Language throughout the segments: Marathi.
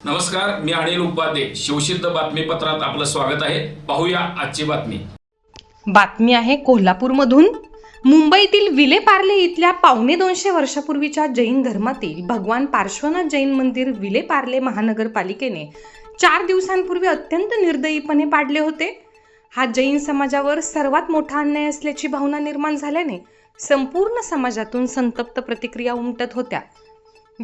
नमस्कार मी अनिल उपाध्ये. शिवसिद्ध बातमीपत्रात आपलं स्वागत आहे. पाहूया आजची बातमी. बातमी आहे कोल्हापूरमधून. मुंबईतील विलेपार्ले इथल्या पावणे दोनशे वर्षापूर्वीच्या जैन धर्मातील भगवान पार्श्वनाथ जैन मंदिर विलेपार्ले महानगरपालिकेने चार दिवसांपूर्वी अत्यंत निर्दयीपणे पाडले होते. हा जैन समाजावर सर्वात मोठा अन्याय असल्याची भावना निर्माण झाल्याने संपूर्ण समाजातून संतप्त प्रतिक्रिया उमटत होत्या.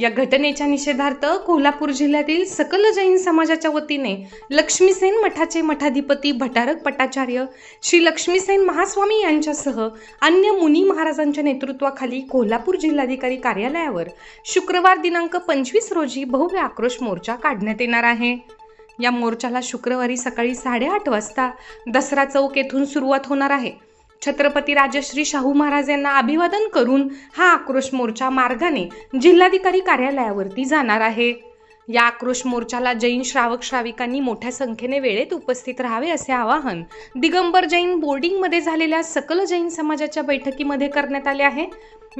या घटनेच्या निषेधार्थ कोल्हापूर जिल्ह्यातील सकल जैन समाजाच्या वतीने लक्ष्मीसेन मठाचे मठाधिपती भटारक पटाचार्य श्री लक्ष्मीसेन महास्वामी यांच्यासह अन्य मुनी महाराजांच्या नेतृत्वाखाली कोल्हापूर जिल्हाधिकारी कार्यालयावर शुक्रवार दिनांक पंचवीस रोजी भव्य आक्रोश मोर्चा काढण्यात येणार आहे. या मोर्चाला शुक्रवारी सकाळी साडेआठ वाजता दसरा चौक येथून सुरुवात होणार आहे. छत्रपती राजश्री शाहू महाराज यांना अभिवादन करून हा आक्रोश मोर्चा मार्गाने जिल्हाधिकारी कार्यालयावरती जाणार आहे. या आक्रोश मोर्चाला जैन श्रावक श्राविकांनी मोठ्या संख्येने वेळेत उपस्थित राहावे असे आवाहन दिगंबर जैन बोर्डिंगमध्ये झालेल्या सकल जैन समाजाच्या बैठकीमध्ये करण्यात आले आहे.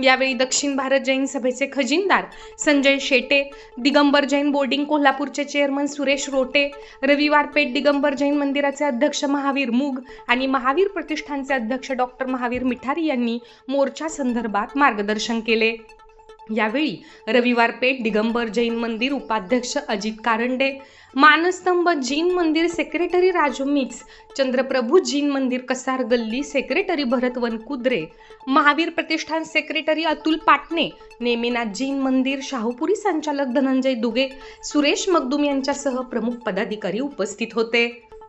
यावेळी दक्षिण भारत जैन सभेचे खजिनदार संजय शेटे दिगंबर जैन बोर्डिंग कोल्हापूरचे चेअरमन सुरेश रोटे रविवार पेठ दिगंबर जैन मंदिराचे अध्यक्ष महावीर मुग आणि महावीर प्रतिष्ठानचे अध्यक्ष डॉक्टर महावीर मिठारी यांनी मोर्चा संदर्भात मार्गदर्शन केले. यावेळी रविवार पेठ दिगंबर जैन मंदिर उपाध्यक्ष अजित कारंडे मानस्तंभ जीन मंदिर सेक्रेटरी राजू मिक्स चंद्रप्रभू जीन मंदिर कसार गल्ली सेक्रेटरी भरत वनकुद्रे महावीर प्रतिष्ठान सेक्रेटरी अतुल पाटणे नेमिनाथ जीन मंदिर शाहूपुरी संचालक धनंजय दुगे सुरेश मगदुम यांच्यासह प्रमुख पदाधिकारी उपस्थित होते.